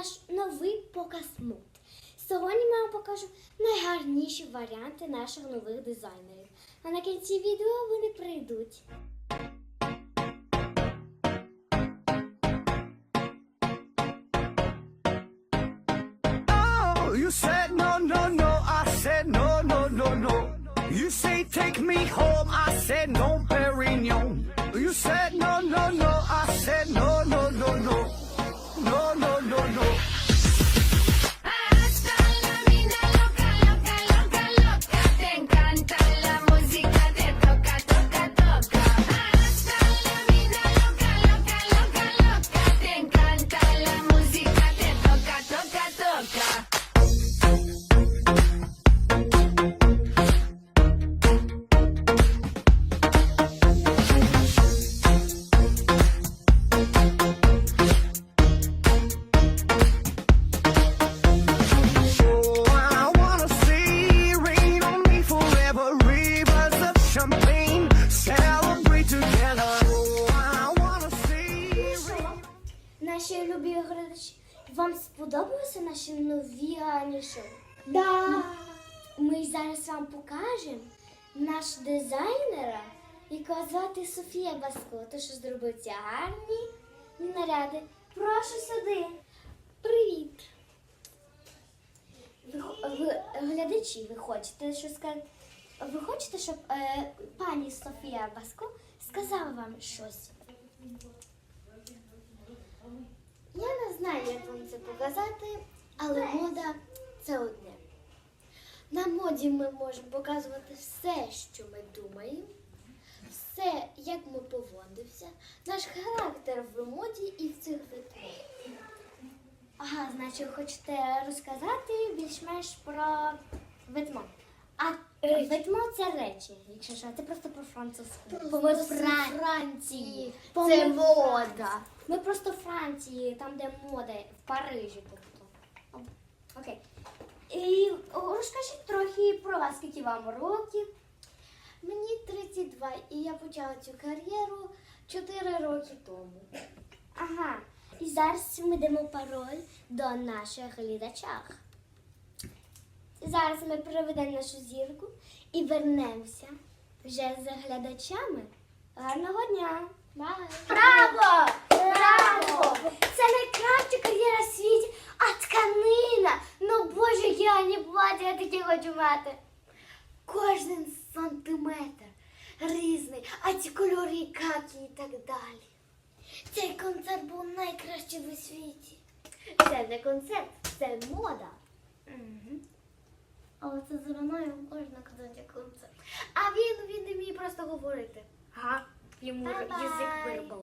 наш новий показ мод. Сьогодні ми вам покажемо найгарніші варіанти наших нових дизайнерів. А на кінці відео вони прийдуть. Oh, no, no, no. I said no, no, no, no. You say take me home. I said no, Perignon. You said no, no, no. Любі глядачі, вам сподобалися наші нові гарні шоу? Да. Ми зараз вам покажемо наш дизайнера, якого звати Софія Баско, то що зробив ці гарні наряди. Прошу сюди. Привіт. Ви, ви глядачі, ви хочете що сказати? Ви хочете, щоб е, пані Софія Баско сказала вам щось? Знаю, як вам це показати, але мода це одне. На моді ми можемо показувати все, що ми думаємо, все, як ми поводимося, наш характер в моді і в цих витворах. Ага, значить, хочете розказати більш-менш про витмо. Витмо це речі, якщо що, це просто по французьку. Бо ми з Фран- Франції. Це Ми- мода. Ми просто в Франції, там, де мода, в Парижі, тобто. Окей. І розкажіть трохи про вас, скільки вам років. Мені 32, і я почала цю кар'єру 4 роки тому. Ага. І зараз ми дамо пароль до наших глядачах. Зараз ми проведемо нашу зірку і вернемося вже з глядачами. Гарного дня! Бай! Браво! Браво! Це найкраща кар'єра в світі, а тканина! Ну боже, я не платю, я таке хочу мати. Кожен сантиметр різний, а ці кольори какі і так далі. Цей концерт був найкращий у світі. Це не концерт, це мода. Угу. Але це за мною можна казати концерт. А він, він не вміє просто говорити. Ага, йому язик вирубав.